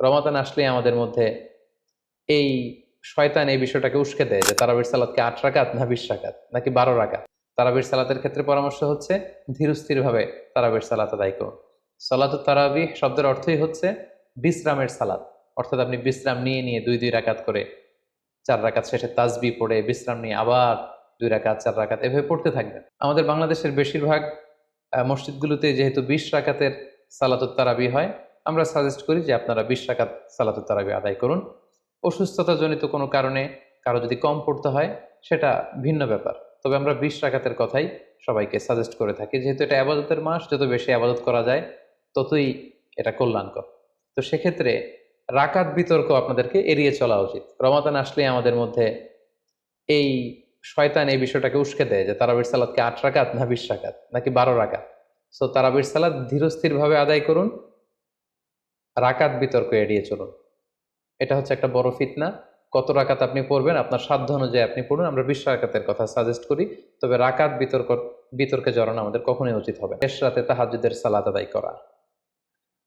রমাদান আসলে আমাদের মধ্যে এই শয়তান এই বিষয়টাকে উস্কে দেয় যে তারাবির সালাদকে আট রাকাত না বিশ রাকাত নাকি বারো রাকাত। তারাবির সালাতের ক্ষেত্রে পরামর্শ হচ্ছে ধীরস্থির ভাবে তারাবির সালাত আদায় করুন। সালাত তারাবি শব্দের অর্থই হচ্ছে বিশ্রামের সালাত। অর্থাৎ আপনি বিশ্রাম নিয়ে নিয়ে দুই দুই রাকাত করে চার রাকাত শেষে তাজবি পড়ে, বিশ্রাম নিয়ে আবার দুই রাকাত, চার রাকাত এভাবে পড়তে থাকবেন। আমাদের বাংলাদেশের বেশিরভাগ মসজিদগুলোতে যেহেতু বিশ রাকাতের সালাতুত তারাবি হয় আমরা সাজেস্ট করি যে আপনারা বিশ রাকাত সালাতুত তারাবি আদায় করুন। অসুস্থতাজনিত কোনো কারণে কারও যদি কম পড়তে হয়, সেটা ভিন্ন ব্যাপার। তবে আমরা বিশ রাকাতের কথাই সবাইকে সাজেস্ট করে থাকি। যেহেতু এটা আবাদতের মাস, যত বেশি আবাদত করা যায়, ততই এটা কল্যাণকর। তো সেক্ষেত্রে রাকাত বিতর্ক আপনাদেরকে এড়িয়ে চলা উচিত। রমাদান আসলে আমাদের মধ্যে এই শয়তান এই বিষয়টাকে উস্কে দেয় যে তারাবির সালাদকে আট রাকাত না বিশ রাকাত, নাকি বারো রাকাত। সো তারাবির সালাদ ধীরস্থিরভাবে আদায় করুন। রাকাত বিতর্ক এড়িয়ে চলুন। এটা হচ্ছে একটা বড় ফিতনা। কত রাকাত আপনি পড়বেন? আপনার সাধ্য অনুযায়ী আপনি পড়ুন। আমরা বিশ রাকাতের কথা সাজেস্ট করি। তবে রাকাত বিতর্ক, বিতর্কে জড়ানো আমাদের কখনোই উচিত হবে শেষ রাতে তাহাজুদের সালাত আদায় করা।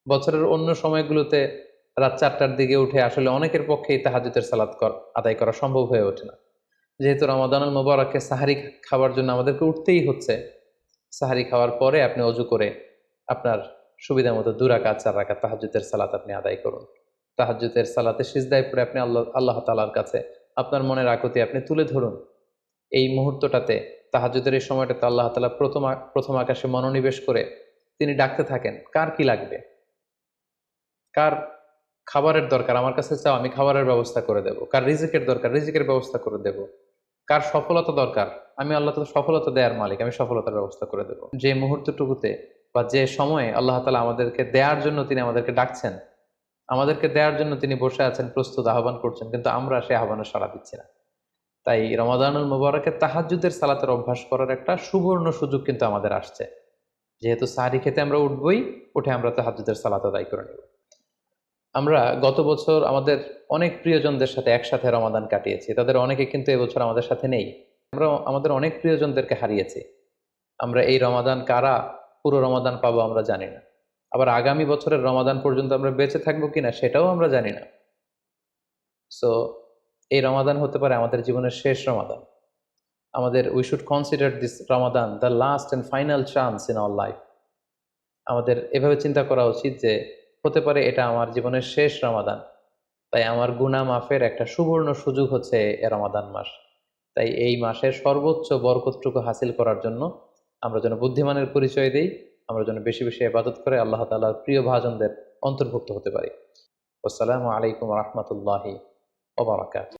বছরের অন্য সময়গুলোতে রাত চারটার দিকে উঠে আসলে অনেকের পক্ষেই তাহাজুদের কর, আদায় করা সম্ভব হয়ে ওঠে না। যেহেতু রমাদানুল মোবারকে সাহারি খাওয়ার জন্য আমাদেরকে উঠতেই হচ্ছে, সাহারি খাওয়ার পরে আপনি অজু করে আপনার সুবিধা মতো দুরাকাত চার রাকাত তাহাজুদের সালাত আপনি আদায় করুন। তাহাজুদের সালাতে সিজদায় পড়ে আপনি আল্লাহ আল্লাহ তালার কাছে আপনার মনের আকুতি আপনি তুলে ধরুন। এই মুহূর্তটাতে তাহাজুদের এই সময়টাতে আল্লাহ তালা প্রথম প্রথম আকাশে মনোনিবেশ করে তিনি ডাকতে থাকেন, কার কি লাগবে? কার খাবারের দরকার? আমার কাছে চাও, আমি খাবারের ব্যবস্থা করে দেব। কার রিজিকের দরকার? রিজিকের ব্যবস্থা করে দেব। কার সফলতা দরকার? আমি আল্লাহ তালা সফলতা দেওয়ার মালিক, আমি সফলতার ব্যবস্থা করে দেব। যে মুহূর্তটুকুতে বা যে সময়ে আল্লাহ তালা আমাদেরকে দেওয়ার জন্য তিনি আমাদেরকে ডাকছেন, আমাদেরকে দেওয়ার জন্য তিনি বসে আছেন, প্রস্তুত আহ্বান করছেন, কিন্তু আমরা সে আহ্বানে সাড়া দিচ্ছি না। তাই রমাদানুল মুবারকে তাহাজুদের সালাতের অভ্যাস করার একটা সুবর্ণ সুযোগ কিন্তু আমাদের আসছে। যেহেতু সাহারি খেতে আমরা উঠবই, উঠে আমরা তাহাজুদের সালাত আদায় করে নেব। আমরা গত বছর আমাদের অনেক প্রিয়জনদের সাথে একসাথে রমাদান কাটিয়েছি। তাদের অনেকে কিন্তু এবছর আমাদের সাথে নেই। আমরা, আমাদের অনেক প্রিয়জনদেরকে হারিয়েছি। আমরা এই রমাদান কারা পুরো রমাদান পাবো আমরা জানি না। আবার আগামী বছরের রমাদান পর্যন্ত আমরা বেঁচে থাকব কিনা সেটাও আমরা জানি না। সো এই রমাদান হতে পারে আমাদের জীবনের শেষ রমাদান। আমাদের we should consider this Ramadan the last and final chance in our life আমাদের এভাবে চিন্তা করা উচিত যে, হতে পারে এটা আমার জীবনের শেষ রমাদান। তাই আমার গুনা মাফের একটা সুবর্ণ সুযোগ হচ্ছে এ রমাদান মাস। তাই এই মাসের সর্বোচ্চ বরকতটুকু হাসিল করার জন্য আমরা যেন বুদ্ধিমানের পরিচয় দিই, আমরা যেন বেশি বেশি ইবাদত করে আল্লাহ তালার প্রিয় ভাজনদের অন্তর্ভুক্ত হতে পারি। আসসালামু আলাইকুম রহমতুল্লাহি ওবরাকাত